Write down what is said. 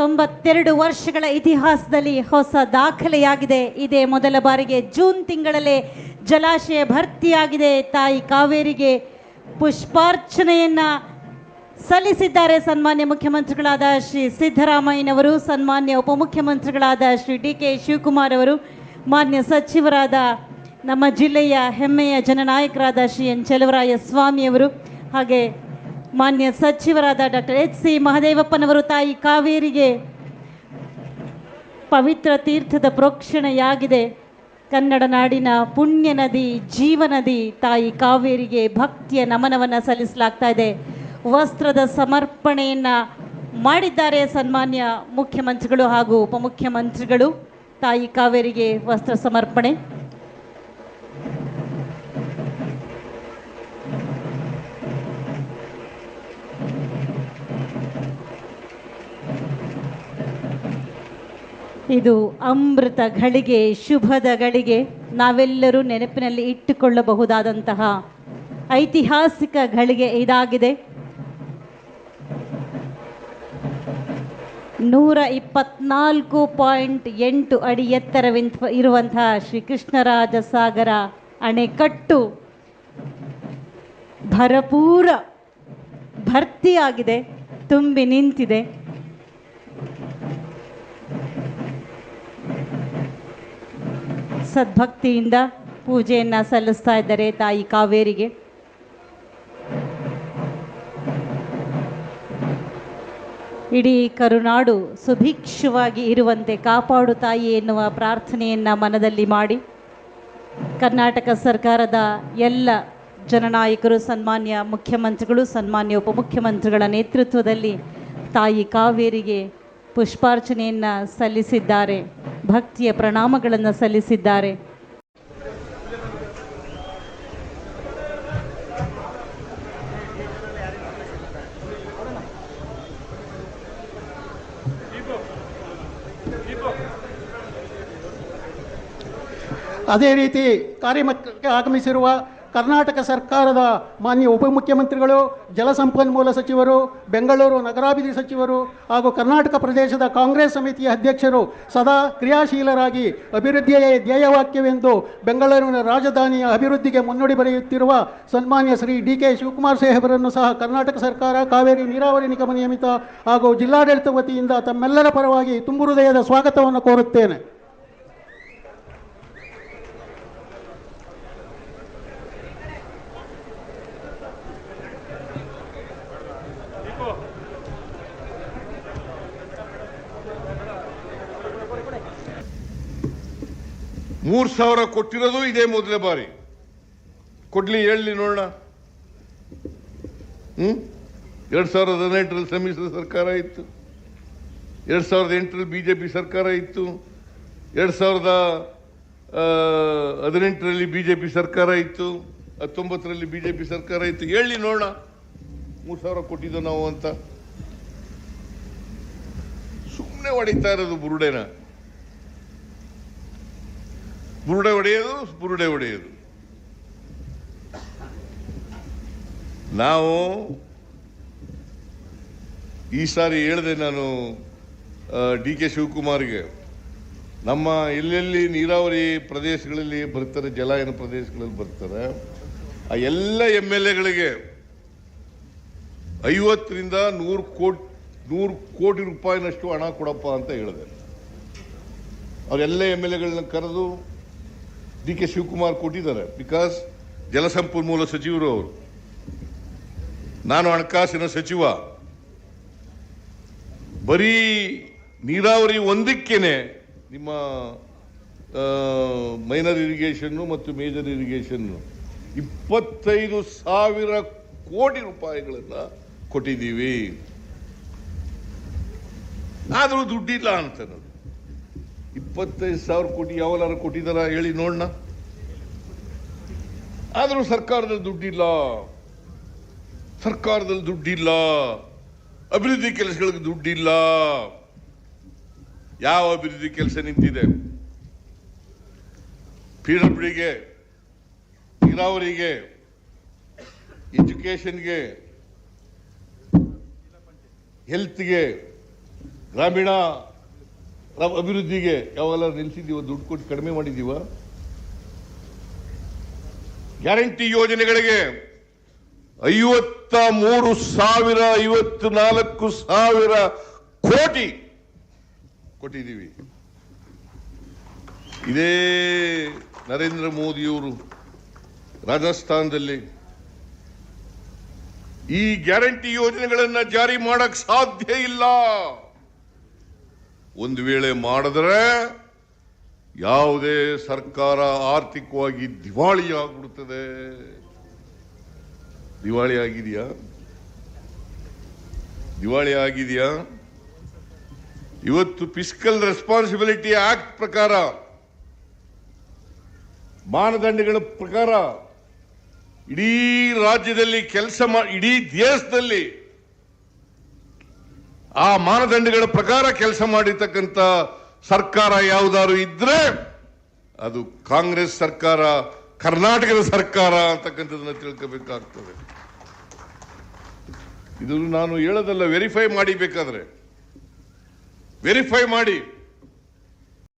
ತೊಂಬತ್ತೆರಡು ವರ್ಷಗಳ ಇತಿಹಾಸದಲ್ಲಿ ಹೊಸ ದಾಖಲೆಯಾಗಿದೆ. ಇದೇ ಮೊದಲ ಬಾರಿಗೆ ಜೂನ್ ತಿಂಗಳಲ್ಲೇ ಜಲಾಶಯ ಭರ್ತಿಯಾಗಿದೆ. ತಾಯಿ ಕಾವೇರಿಗೆ ಪುಷ್ಪಾರ್ಚನೆಯನ್ನ ಸಲ್ಲಿಸಿದ್ದಾರೆ ಸನ್ಮಾನ್ಯ ಮುಖ್ಯಮಂತ್ರಿಗಳಾದ ಶ್ರೀ ಸಿದ್ದರಾಮಯ್ಯನವರು, ಸನ್ಮಾನ್ಯ ಉಪಮುಖ್ಯಮಂತ್ರಿಗಳಾದ ಶ್ರೀ ಡಿ ಕೆ ಶಿವಕುಮಾರ್ ಅವರು, ಮಾನ್ಯ ಸಚಿವರಾದ ನಮ್ಮ ಜಿಲ್ಲೆಯ ಹೆಮ್ಮೆಯ ಜನನಾಯಕರಾದ ಶ್ರೀ ಎನ್. ಚೆಲುವರಾಯ ಸ್ವಾಮಿಯವರು ಹಾಗೆ ಮಾನ್ಯ ಸಚಿವರಾದ ಡಾಕ್ಟರ್ ಎಚ್ ಸಿ ಮಹದೇವಪ್ಪನವರು ತಾಯಿ ಕಾವೇರಿಗೆ ಪವಿತ್ರ ತೀರ್ಥದ ಪ್ರೋಕ್ಷಣೆಯಾಗಿದೆ. ಕನ್ನಡ ನಾಡಿನ ಪುಣ್ಯ ನದಿ ಜೀವನದಿ ತಾಯಿ ಕಾವೇರಿಗೆ ಭಕ್ತಿಯ ನಮನವನ್ನು ಸಲ್ಲಿಸಲಾಗ್ತಾ ಇದೆ. ವಸ್ತ್ರದ ಸಮರ್ಪಣೆಯನ್ನು ಮಾಡಿದ್ದಾರೆ ಸನ್ಮಾನ್ಯ ಮುಖ್ಯಮಂತ್ರಿಗಳು ಹಾಗೂ ಉಪಮುಖ್ಯಮಂತ್ರಿಗಳು. ತಾಯಿ ಕಾವೇರಿಗೆ ವಸ್ತ್ರ ಸಮರ್ಪಣೆ. ಇದು ಅಮೃತ ಗಳಿಗೆ ಶುಭದ ಗಳಿಗೆ ನಾವೆಲ್ಲರೂ ನೆನಪಿನಲ್ಲಿ ಇಟ್ಟುಕೊಳ್ಳಬಹುದಾದಂತಹ ಐತಿಹಾಸಿಕ ಗಳಿಗೆ ಇದಾಗಿದೆ. ನೂರ ಇಪ್ಪತ್ನಾಲ್ಕು ಪಾಯಿಂಟ್ ಎಂಟು ಅಡಿ ಎತ್ತರವಿಂತ ಇರುವಂತಹ ಶ್ರೀ ಕೃಷ್ಣರಾಜ ಸಾಗರ ಅಣೆಕಟ್ಟು ಭರಪೂರ ಭರ್ತಿಯಾಗಿದೆ, ತುಂಬಿ ನಿಂತಿದೆ. ಸದ್ಭಕ್ತಿಯಿಂದ ಪೂಜೆಯನ್ನು ಸಲ್ಲಿಸ್ತಾ ಇದ್ದಾರೆ ತಾಯಿ ಕಾವೇರಿಗೆ. ಇಡೀ ಕರುನಾಡು ಸುಭಿಕ್ಷವಾಗಿ ಇರುವಂತೆ ಕಾಪಾಡು ತಾಯಿ ಎನ್ನುವ ಪ್ರಾರ್ಥನೆಯನ್ನು ಮನದಲ್ಲಿ ಮಾಡಿ ಕರ್ನಾಟಕ ಸರ್ಕಾರದ ಎಲ್ಲ ಜನನಾಯಕರು, ಸನ್ಮಾನ್ಯ ಮುಖ್ಯಮಂತ್ರಿಗಳು, ಸನ್ಮಾನ್ಯ ಉಪಮುಖ್ಯಮಂತ್ರಿಗಳ ನೇತೃತ್ವದಲ್ಲಿ ತಾಯಿ ಕಾವೇರಿಗೆ ಪುಷ್ಪಾರ್ಚನೆಯನ್ನು ಸಲ್ಲಿಸಿದ್ದಾರೆ. ಭಕ್ತಿಯ ಪ್ರಣಾಮಗಳನ್ನು ಸಲ್ಲಿಸಿದ್ದಾರೆ. ಅದೇ ರೀತಿ ಕಾರ್ಯಕ್ರಮಕ್ಕೆ ಆಗಮಿಸಿರುವ ಕರ್ನಾಟಕ ಸರ್ಕಾರದ ಮಾನ್ಯ ಉಪಮುಖ್ಯಮಂತ್ರಿಗಳು ಜಲಸಂಪನ್ಮೂಲ ಸಚಿವರು, ಬೆಂಗಳೂರು ನಗರಾಭಿವೃದ್ಧಿ ಸಚಿವರು ಹಾಗೂ ಕರ್ನಾಟಕ ಪ್ರದೇಶದ ಕಾಂಗ್ರೆಸ್ ಸಮಿತಿಯ ಅಧ್ಯಕ್ಷರು ಸದಾ ಕ್ರಿಯಾಶೀಲರಾಗಿ ಅಭಿವೃದ್ಧಿಯೇ ಧ್ಯೇಯವಾಕ್ಯವೆಂದು ಬೆಂಗಳೂರಿನ ರಾಜಧಾನಿಯ ಅಭಿವೃದ್ಧಿಗೆ ಮುನ್ನುಡಿ ಬರೆಯುತ್ತಿರುವ ಸನ್ಮಾನ್ಯ ಶ್ರೀ ಡಿ ಕೆ ಶಿವಕುಮಾರ್ ಸಾಹೇಬರನ್ನು ಸಹ ಕರ್ನಾಟಕ ಸರ್ಕಾರ, ಕಾವೇರಿ ನೀರಾವರಿ ನಿಗಮ ನಿಯಮಿತ ಹಾಗೂ ಜಿಲ್ಲಾಡಳಿತ ವತಿಯಿಂದ ತಮ್ಮೆಲ್ಲರ ಪರವಾಗಿ ತುಂಬು ಹೃದಯದ ಸ್ವಾಗತವನ್ನು ಕೋರುತ್ತೇನೆ. ಮೂರ್ ಸಾವಿರ ಕೊಟ್ಟಿರೋದು ಇದೇ ಮೊದಲೇ ಬಾರಿ. ಕೊಡ್ಲಿ ಹೇಳಲಿ ನೋಡೋಣ. ಹ್ಞೂ ಎರಡು ಸಾವಿರದ ಹದಿನೆಂಟರಲ್ಲಿ ಸಮ್ಮಿಶ್ರ ಸರ್ಕಾರ ಇತ್ತು. ಎರಡು ಸಾವಿರದ ಎಂಟರಲ್ಲಿ ಬಿ ಜೆ ಪಿ ಸರ್ಕಾರ ಇತ್ತು. ಎರಡು ಸಾವಿರದ ಹದಿನೆಂಟರಲ್ಲಿ ಬಿ ಜೆ ಪಿ ಸರ್ಕಾರ ಇತ್ತು. ಹತ್ತೊಂಬತ್ತರಲ್ಲಿ ಬಿ ಜೆ ಪಿ ಸರ್ಕಾರ ಇತ್ತು. ಹೇಳಿ ನೋಡೋಣ. ಮೂರು ಸಾವಿರ ಕೊಟ್ಟಿದ್ದು ನಾವು ಅಂತ. ಸುಮ್ಮನೆ ಹೊಡಿತಾ ಇರೋದು ಬುರುಡೆನ. ಬುರುಡೆ ಒಡೆಯೋದು ಬುರುಡೆ ಒಡೆಯೋದು ನಾವು ಈ ಸಾರಿ ಹೇಳಿದೆ ನಾನು ಡಿ ಕೆ ಶಿವಕುಮಾರ್ಗೆ, ನಮ್ಮ ಎಲ್ಲೆಲ್ಲಿ ನೀರಾವರಿ ಪ್ರದೇಶಗಳಲ್ಲಿ ಬರ್ತಾರೆ, ಜಲಾಯನ ಪ್ರದೇಶಗಳಲ್ಲಿ ಬರ್ತಾರೆ, ಆ ಎಲ್ಲ ಎಂ ಎಲ್ ಎಗಳಿಗೆ ಐವತ್ತರಿಂದ ನೂರು ಕೋಟಿ ನೂರು ಕೋಟಿ ರೂಪಾಯಿನಷ್ಟು ಹಣ ಕೊಡಪ್ಪ ಅಂತ ಹೇಳಿದೆ. ಅವರೆಲ್ಲ ಎಂ ಎಲ್ ಎಗಳನ್ನ ಕರೆದು ಡಿ ಕೆ ಶಿವಕುಮಾರ್ ಕೊಟ್ಟಿದ್ದಾರೆ. ಬಿಕಾಸ್ ಜಲಸಂಪನ್ಮೂಲ ಸಚಿವರು ಅವರು. ನಾನು ಹಣಕಾಸಿನ ಸಚಿವ. ಬರೀ ನೀರಾವರಿ ಒಂದಕ್ಕೇನೆ ನಿಮ್ಮ ಮೈನರ್ ಇರಿಗೇಷನ್ನು ಮತ್ತು ಮೇಜರ್ ಇರಿಗೇಷನ್ನು ಇಪ್ಪತ್ತೈದು ಸಾವಿರ ಕೋಟಿ ರೂಪಾಯಿಗಳನ್ನು ಕೊಟ್ಟಿದ್ದೀವಿ. ಆದರೂ ದುಡ್ಡಿಲ್ಲ ಅಂತ ಇಪ್ಪತ್ತೈದು ಸಾವಿರ ಕೋಟಿ ಯಾವಲಾರ ಕೊಟ್ಟಿದಾರ ಹೇಳಿ ನೋಡೋಣ ಆದರೂ ಸರ್ಕಾರದಲ್ಲಿ ದುಡ್ಡಿಲ್ಲ. ಸರ್ಕಾರದಲ್ಲಿ ದುಡ್ಡಿಲ್ಲ. ಅಭಿವೃದ್ಧಿ ಕೆಲಸಗಳಿಗೆ ದುಡ್ಡಿಲ್ಲ. ಯಾವ ಅಭಿವೃದ್ಧಿ ಕೆಲಸ ನಿಂತಿದೆ? ಪಿ ಡಬ್ಲ್ಯೂಗೆ ನೀರಾವರಿಗೆ, ಎಜುಕೇಷನ್ಗೆ, ಹೆಲ್ತ್ಗೆ, ಗ್ರಾಮೀಣ ರ- ಅಭಿವೃದ್ಧಿಗೆ ಯಾವಾಗಲ್ಲ ನಿಲ್ಲಿಸಿದ್ದೀವ ದುಡ್ಡು ಕೊಟ್ಟು ಕಡಿಮೆ ಮಾಡಿದ್ದೀವ? ಗ್ಯಾರಂಟಿ ಯೋಜನೆಗಳಿಗೆ ಐವತ್ತ ಮೂರು ಸಾವಿರ ಐವತ್ತು ನಾಲ್ಕು ಸಾವಿರ ಕೋಟಿ ಕೊಟ್ಟಿದ್ದೀವಿ. ಇದೇ ನರೇಂದ್ರ ಮೋದಿಯವರು ರಾಜಸ್ಥಾನದಲ್ಲಿ ಈ ಗ್ಯಾರಂಟಿ ಯೋಜನೆಗಳನ್ನು ಜಾರಿ ಮಾಡಕ್ಕೆ ಸಾಧ್ಯ ಇಲ್ಲ. ಒಂದು ವೇಳೆ ಮಾಡಿದ್ರೆ ಯಾವುದೇ ಸರ್ಕಾರ ಆರ್ಥಿಕವಾಗಿ ದಿವಾಳಿ ಆಗ್ಬಿಡ್ತದೆ ದಿವಾಳಿ ಆಗಿದೆಯಾ ದಿವಾಳಿ ಆಗಿದೆಯಾ ಇವತ್ತು ಫಿಸ್ಕಲ್ ರೆಸ್ಪಾನ್ಸಿಬಿಲಿಟಿ ಆಕ್ಟ್ ಪ್ರಕಾರ, ಮಾನದಂಡಗಳ ಪ್ರಕಾರ ಇಡೀ ರಾಜ್ಯದಲ್ಲಿ ಕೆಲಸ ಮಾ, ಇಡೀ ದೇಶದಲ್ಲಿ ಆ ಮಾನದಂಡಗಳ ಪ್ರಕಾರ ಕೆಲಸ ಮಾಡಿರ್ತಕ್ಕಂಥ ಸರ್ಕಾರ ಯಾವುದಾದ್ರು ಇದ್ರೆ ಅದು ಕಾಂಗ್ರೆಸ್ ಸರ್ಕಾರ, ಕರ್ನಾಟಕದ ಸರ್ಕಾರ ಅಂತಕ್ಕಂಥದ್ದನ್ನು ತಿಳ್ಕೋಬೇಕಾಗ್ತದೆ. ಇದನ್ನು ನಾನು ಹೇಳೋದಲ್ಲ ವೆರಿಫೈ ಮಾಡಿ ಬೇಕಾದ್ರೆ. ವೆರಿಫೈ ಮಾಡಿ.